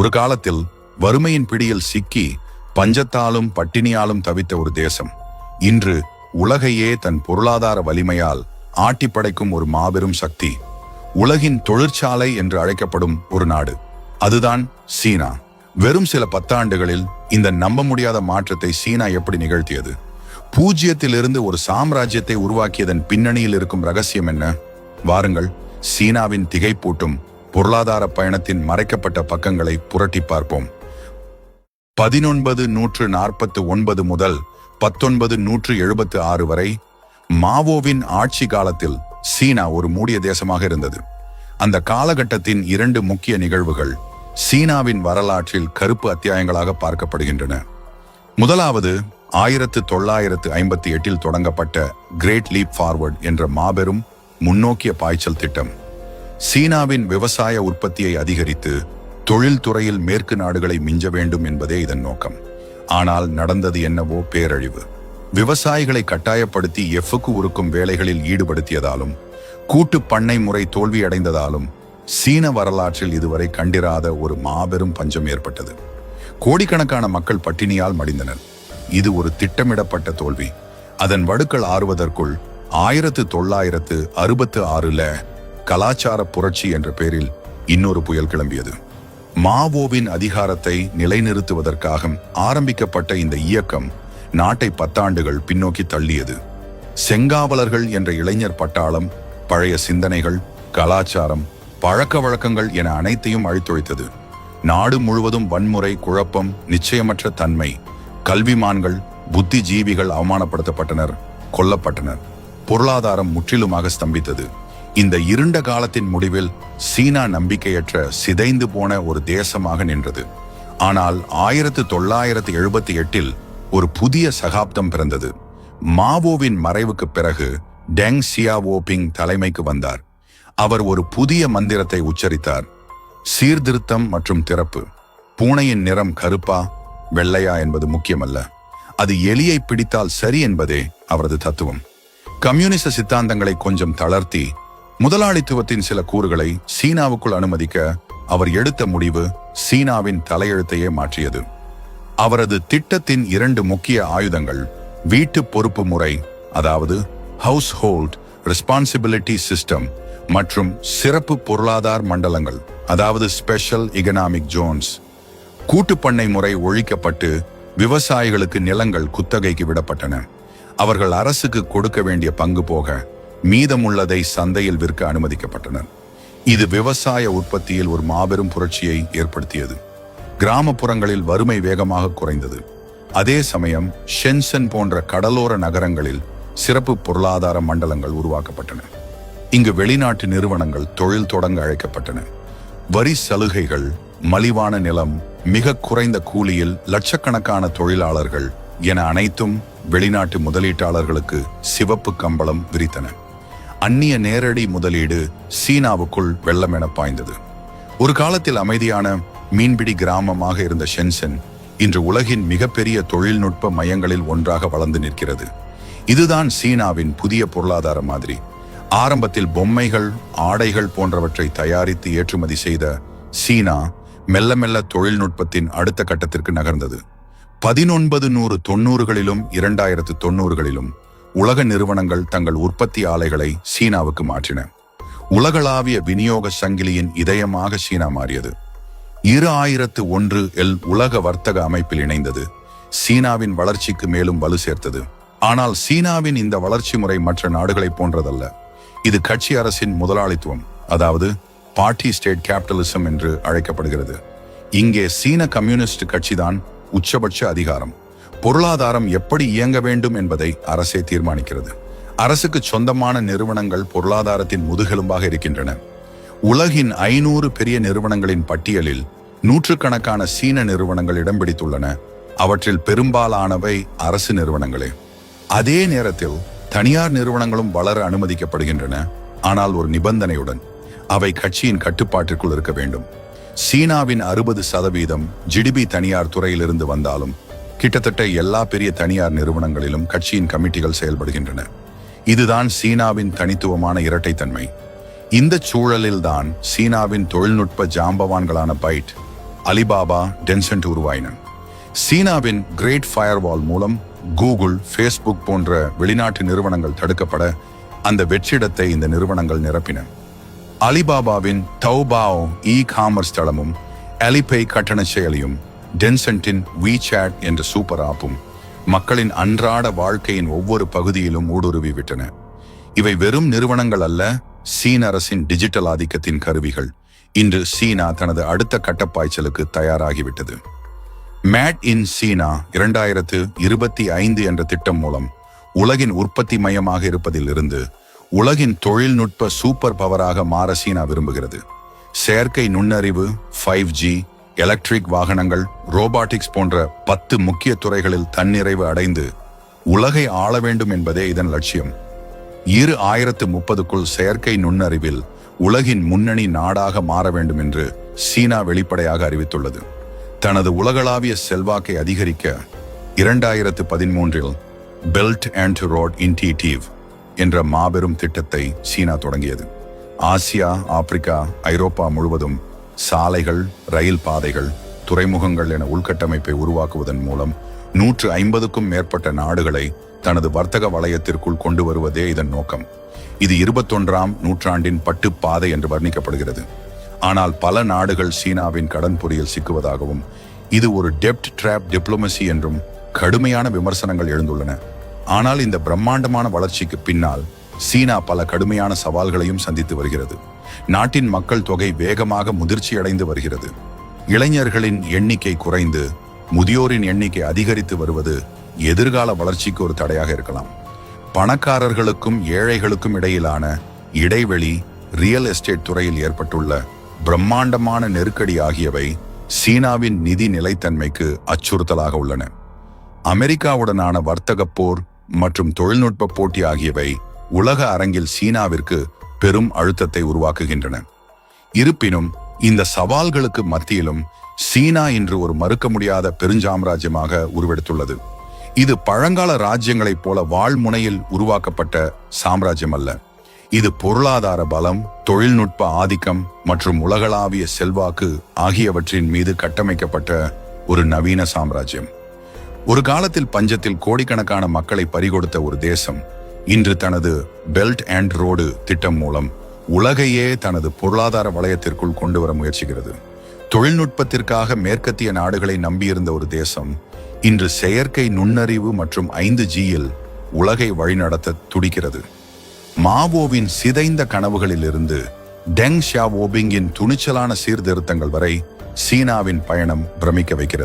ஒரு காலத்தில் வறுமையின் பிடியில் சிக்கி பஞ்சத்தாலும் பட்டினியாலும் தவித்த ஒரு தேசம். இன்று உலகையே தன் பொருளாதார வலிமையால் ஆட்டி படைக்கும் ஒரு மாபெரும் சக்தி. உலகின் தொழிற்சாலை என்று அழைக்கப்படும் ஒரு நாடு. அதுதான் சீனா. வெறும் சில பத்தாண்டுகளில் இந்த நம்ப முடியாத மாற்றத்தை சீனா எப்படி நிகழ்த்தியது? பூஜ்ஜியத்திலிருந்து ஒரு சாம்ராஜ்யத்தை உருவாக்கியதன் பின்னணியில் இருக்கும் ரகசியம் என்ன? வாருங்கள் சீனாவின் திகைப்பூட்டும் பொருளாதார பயணத்தின் மறைக்கப்பட்ட பக்கங்களை புரட்டி பார்ப்போம். பதினொன்பது நூற்று நாற்பத்து ஒன்பது முதல் பத்தொன்பது நூற்று எழுபத்து ஆறு வரை மாவோவின் ஆட்சி காலத்தில் சீனா ஒரு மூடிய தேசமாக இருந்தது. அந்த காலகட்டத்தின் இரண்டு முக்கிய நிகழ்வுகள் சீனாவின் வரலாற்றில் கருப்பு அத்தியாயங்களாக பார்க்கப்படுகின்றன. முதலாவது ஆயிரத்து தொள்ளாயிரத்து ஐம்பத்தி எட்டில் தொடங்கப்பட்ட கிரேட் லீப் ஃபார்வர்ட் என்ற மாபெரும் முன்னோக்கிய பாய்ச்சல் திட்டம். சீனாவின் விவசாய உற்பத்தியை அதிகரித்து தொழில்துறையில் மேற்கு நாடுகளை மிஞ்ச வேண்டும் என்பதே இதன் நோக்கம். ஆனால் நடந்தது என்னவோ பேரழிவு. விவசாயிகளை கட்டாயப்படுத்தி எஃப்க்கு உருக்கும் வேலைகளில் ஈடுபடுத்தியதாலும் கூட்டு பண்ணை முறை தோல்வியடைந்ததாலும் சீன வரலாற்றில் இதுவரை கண்டிராத ஒரு மாபெரும் பஞ்சம் ஏற்பட்டது. கோடிக்கணக்கான மக்கள் பட்டினியால் மடிந்தனர். இது ஒரு திட்டமிடப்பட்ட தோல்வி. அதன் வடுக்கள் ஆறுவதற்குள் ஆயிரத்து தொள்ளாயிரத்து அறுபத்து ஆறுல கலாச்சார புரட்சி என்ற பெயரில் இன்னொரு புயல் கிளம்பியது. மாவோவின் அதிகாரத்தை நிலைநிறுத்துவதற்காக ஆரம்பிக்கப்பட்ட இந்த இயக்கம் நாட்டை பத்தாண்டுகள் பின்னோக்கி தள்ளியது. செங்காவலர்கள் என்ற இளைஞர் பட்டாளம் பழைய சிந்தனைகள் கலாச்சாரம் பழக்க வழக்கங்கள் என அனைத்தையும் அழித்தொழித்தது. நாடு முழுவதும் வன்முறை குழப்பம் நிச்சயமற்ற தன்மை கல்விமான்கள் புத்திஜீவிகள் அவமானப்படுத்தப்பட்டனர் கொல்லப்பட்டனர் பொருளாதாரம் முற்றிலுமாக ஸ்தம்பித்தது. இந்த இருண்ட காலத்தின் முடிவில் சீனா நம்பிக்கையற்ற சிதைந்து போன ஒரு தேசமாக நின்றது. ஆனால் ஆயிரத்து தொள்ளாயிரத்து எழுபத்தி எட்டில் ஒரு புதிய சகாப்தம் பிறந்தது. மாவோவின் மறைவுக்கு பிறகு டெங் சியாவோபிங் தலைமைக்கு வந்தார். அவர் ஒரு புதிய மந்திரத்தை உச்சரித்தார். சீர்திருத்தம் மற்றும் திறப்பு. பூனையின் நிறம் கருப்பா வெள்ளையா என்பது முக்கியமல்ல. அது எலியை பிடித்தால் சரி என்பதே அவரது தத்துவம். கம்யூனிச சித்தாந்தங்களை கொஞ்சம் தளர்த்தி முதலாளித்துவத்தின் சில கூறுகளை சீனாவுக்குள் அனுமதிக்க அவர் எடுத்த முடிவு சீனாவின் தலையெழுத்தையே மாற்றியது. அவரது திட்டத்தின் இரண்டு முக்கிய ஆயுதங்கள் வீட்டு பொறுப்பு முறை அதாவது ஹவுஸ் ஹோல்ட் ரெஸ்பான்சிபிலிட்டி சிஸ்டம் மற்றும் சிறப்பு பொருளாதார மண்டலங்கள் அதாவது ஸ்பெஷல் எகனாமிக் ஜோன்ஸ் கூட்டுப்பண்ணை முறை ஒழிக்கப்பட்டு விவசாயிகளுக்கு நிலங்கள் குத்தகைக்கு விடப்பட்டன. அவர்கள் அரசுக்கு கொடுக்க வேண்டிய பங்கு போக மீதமுள்ளதை சந்தையில் விற்க அனுமதிக்கப்பட்டனர். இது விவசாய உற்பத்தியில் ஒரு மாபெரும் புரட்சியை ஏற்படுத்தியது. கிராமப்புறங்களில் வறுமை வேகமாக குறைந்தது. அதே சமயம் ஷென்சன் போன்ற கடலோர நகரங்களில் சிறப்பு பொருளாதார மண்டலங்கள் உருவாக்கப்பட்டன. இங்கு வெளிநாட்டு நிறுவனங்கள் தொழில் தொடங்க அழைக்கப்பட்டன. வரி சலுகைகள் மலிவான நிலம் மிக குறைந்த கூலியில் லட்சக்கணக்கான தொழிலாளர்கள் என அனைத்தும் வெளிநாட்டு முதலீட்டாளர்களுக்கு சிவப்பு கம்பளம் விரித்தன. அந்நிய நேரடி முதலீடு சீனாவுக்குள் வெள்ளம் என பாய்ந்தது. ஒரு காலத்தில் அமைதியான மீன்பிடி கிராமமாக இருந்த ஷென்சென் இன்று உலகின் மிகப்பெரிய தொழில்நுட்ப மையங்களில் ஒன்றாக வளர்ந்து நிற்கிறது. இதுதான் சீனாவின் புதிய பொருளாதார மாதிரி. ஆரம்பத்தில் பொம்மைகள் ஆடைகள் போன்றவற்றை தயாரித்து ஏற்றுமதி செய்த சீனா மெல்ல மெல்ல தொழில்நுட்பத்தின் அடுத்த கட்டத்திற்கு நகர்ந்தது. பதினொன்பது நூறு தொண்ணூறுகளிலும் இரண்டாயிரத்து தொண்ணூறுகளிலும் உலக நிறுவனங்கள் தங்கள் உற்பத்தி ஆலைகளை சீனாவுக்கு மாற்றின. உலகளாவிய விநியோக சங்கிலியின் இதயமாக சீனா மாறியது. இரு ஆயிரத்து ஒன்று எல் உலக வர்த்தக அமைப்பில் இணைந்தது. சீனாவின் வளர்ச்சிக்கு மேலும் வலு சேர்த்தது. ஆனால் சீனாவின் இந்த வளர்ச்சி முறை மற்ற நாடுகளைப் போன்றதல்ல. இது கட்சி அரசின் முதலாளித்துவம் அதாவது பார்ட்டி ஸ்டேட் கேபிட்டலிசம் என்று அழைக்கப்படுகிறது. இங்கே சீன கம்யூனிஸ்ட் கட்சிதான் உச்சபட்ச அதிகாரம். பொருளாதாரம் எப்படி இயங்க வேண்டும் என்பதை அரசே தீர்மானிக்கிறது. அரசுக்கு சொந்தமான நிறுவனங்கள் பொருளாதாரத்தின் முதுகெலும்பாக இருக்கின்றன. உலகின் ஐநூறு பெரிய நிறுவனங்களின் பட்டியலில் நூற்றுக்கணக்கான சீன நிறுவனங்கள் இடம் பிடித்துள்ளன. அவற்றில் பெரும்பாலானவை அரசு நிறுவனங்களே. அதே நேரத்தில் தனியார் நிறுவனங்களும் வளர அனுமதிக்கப்படுகின்றன. ஆனால் ஒரு நிபந்தனையுடன் அவை கட்சியின் கட்டுப்பாட்டிற்குள் இருக்க வேண்டும். சீனாவின் அறுபது சதவீதம் ஜிடிபி தனியார் துறையிலிருந்து வந்தாலும் கிட்டத்தட்ட எல்லா பெரிய தனியார் நிறுவனங்களிலும் கட்சியின் கமிட்டிகள் செயல்படுகின்றன. இதுதான் சீனாவின் தனித்துவமான இரட்டைத்தன்மை. இந்த சூழலில்தான் சீனாவின் தொழில்நுட்ப ஜாம்பவான்களான பைட் அலிபாபா டென்சென்ட் உருவாயின. சீனாவின் கிரேட் ஃபயர்வால் மூலம் கூகுள் ஃபேஸ்புக் போன்ற வெளிநாட்டு நிறுவனங்கள் தடுக்கப்பட அந்த வெற்றிடத்தை இந்த நிறுவனங்கள் நிரப்பின. அலிபாபாவின் தௌபாவ் இ காமர்ஸ் தளமும் அலிபே கட்டண செயலியும் டென்சென்ட்டின் WeChat என்ற சூப்பர் ஆப்பும் மக்களின் அன்றாட வாழ்க்கையின் ஒவ்வொரு பகுதியிலும் ஊடுருவி விட்டன இவை வெறும் நிறுவனங்கள் அல்ல சீன அரசின் டிஜிட்டல் ஆதிக்கத்தின் கருவிகள் இன்று சீனா தனது அடுத்த கட்டப்பாய்ச்சலுக்கு தயாராகிவிட்டது. மேட் இன் சீனா இரண்டாயிரத்து இருபத்தி ஐந்து என்ற திட்டம் மூலம் உலகின் உற்பத்தி மையமாக இருப்பதில் இருந்து உலகின் தொழில்நுட்ப சூப்பர் பவராக மாற சீனா விரும்புகிறது. செயற்கை நுண்ணறிவு ஃபைவ் ஜி எலக்ட்ரிக் வாகனங்கள் ரோபாட்டிக்ஸ் போன்ற பத்து முக்கிய துறைகளில் தன்னிறைவு அடைந்து உலகை ஆள வேண்டும் என்பதே இதன் லட்சியம். இரு ஆயிரத்து முப்பதுக்குள் செயற்கை நுண்ணறிவில் உலகின் முன்னணி நாடாக மாற வேண்டும் என்று சீனா வெளிப்படையாக அறிவித்துள்ளது. தனது உலகளாவிய செல்வாக்கை அதிகரிக்க இரண்டாயிரத்து பதிமூன்றில் பெல்ட் அண்ட் ரோட் இன்டிடிவ் என்ற மாபெரும் திட்டத்தை சீனா தொடங்கியது. ஆசியா ஆப்பிரிக்கா ஐரோப்பா முழுவதும் சாலைகள் ரயில் பாதைகள் துறைமுகங்கள் என உள்கட்டமைப்பை உருவாக்குவதன் மூலம் நூற்று ஐம்பதுக்கும் மேற்பட்ட நாடுகளை தனது வர்த்தக வளையத்திற்குள் கொண்டு வருவதே இதன் நோக்கம். இது இருபத்தொன்றாம் நூற்றாண்டின் பட்டுப்பாதை என்று வர்ணிக்கப்படுகிறது. ஆனால் பல நாடுகள் சீனாவின் கடன் பொறியில் சிக்குவதாகவும் இது ஒரு டெப்ட் ட்ராப் டிப்ளமசி என்றும் கடுமையான விமர்சனங்கள் எழுந்துள்ளன. ஆனால் இந்த பிரம்மாண்டமான வளர்ச்சிக்கு பின்னால் சீனா பல கடுமையான சவால்களையும் சந்தித்து வருகிறது. நாட்டின் மக்கள் தொகை வேகமாக முதிர்ச்சியடைந்து வருகிறது. இளைஞர்களின் எண்ணிக்கை குறைந்து முதியோரின் எண்ணிக்கை அதிகரித்து வருவது எதிர்கால வளர்ச்சிக்கு ஒரு தடையாக இருக்கலாம். பணக்காரர்களுக்கும் ஏழைகளுக்கும் இடையிலான இடைவெளி ரியல் எஸ்டேட் துறையில் ஏற்பட்டுள்ள பிரம்மாண்டமான நெருக்கடி ஆகியவை சீனாவின் நிதி நிலைத்தன்மைக்கு அச்சுறுத்தலாக உள்ளன. அமெரிக்காவுடனான வர்த்தக போர் மற்றும் தொழில்நுட்ப போட்டி ஆகியவை உலக அரங்கில் சீனாவிற்கு பெரும் அழுத்தத்தை உருவாக்குகின்றன. இருப்பினும் இந்த சவால்களுக்கு மத்தியிலும் சீனா இன்று ஒரு மறுக்க முடியாத பெருஞ்சாம்ராஜ்யமாக உருவெடுத்துள்ளது. இது பழங்கால ராஜ்யங்களைப் போல வாழ்முனையில் உருவாக்கப்பட்ட சாம்ராஜ்யம் அல்ல. இது பொருளாதார பலம் தொழில்நுட்ப ஆதிக்கம் மற்றும் உலகளாவிய செல்வாக்கு ஆகியவற்றின் மீது கட்டமைக்கப்பட்ட ஒரு நவீன சாம்ராஜ்யம். ஒரு காலத்தில் பஞ்சத்தில் கோடிக்கணக்கான மக்களை பறிகொடுத்த ஒரு தேசம் இன்று தனது பெல்ட் அண்ட் ரோடு திட்டம் மூலம் உலகையே தனது பொருளாதார வளையத்திற்குள் கொண்டு வர முயற்சிக்கிறது. தொழில்நுட்பத்திற்காக மேற்கத்திய நாடுகளை நம்பியிருந்த ஒரு தேசம் இன்று செயற்கை நுண்ணறிவு மற்றும் ஐந்து ஜியில் உலகை வழிநடத்த துடிக்கிறது. மாவோவின் சிதைந்த கனவுகளிலிருந்து டெங் ஷியாவோபிங்கின் துணிச்சலான சீர்திருத்தங்கள் வரை சீனாவின் பயணம் பிரமிக்க வைக்கிறது.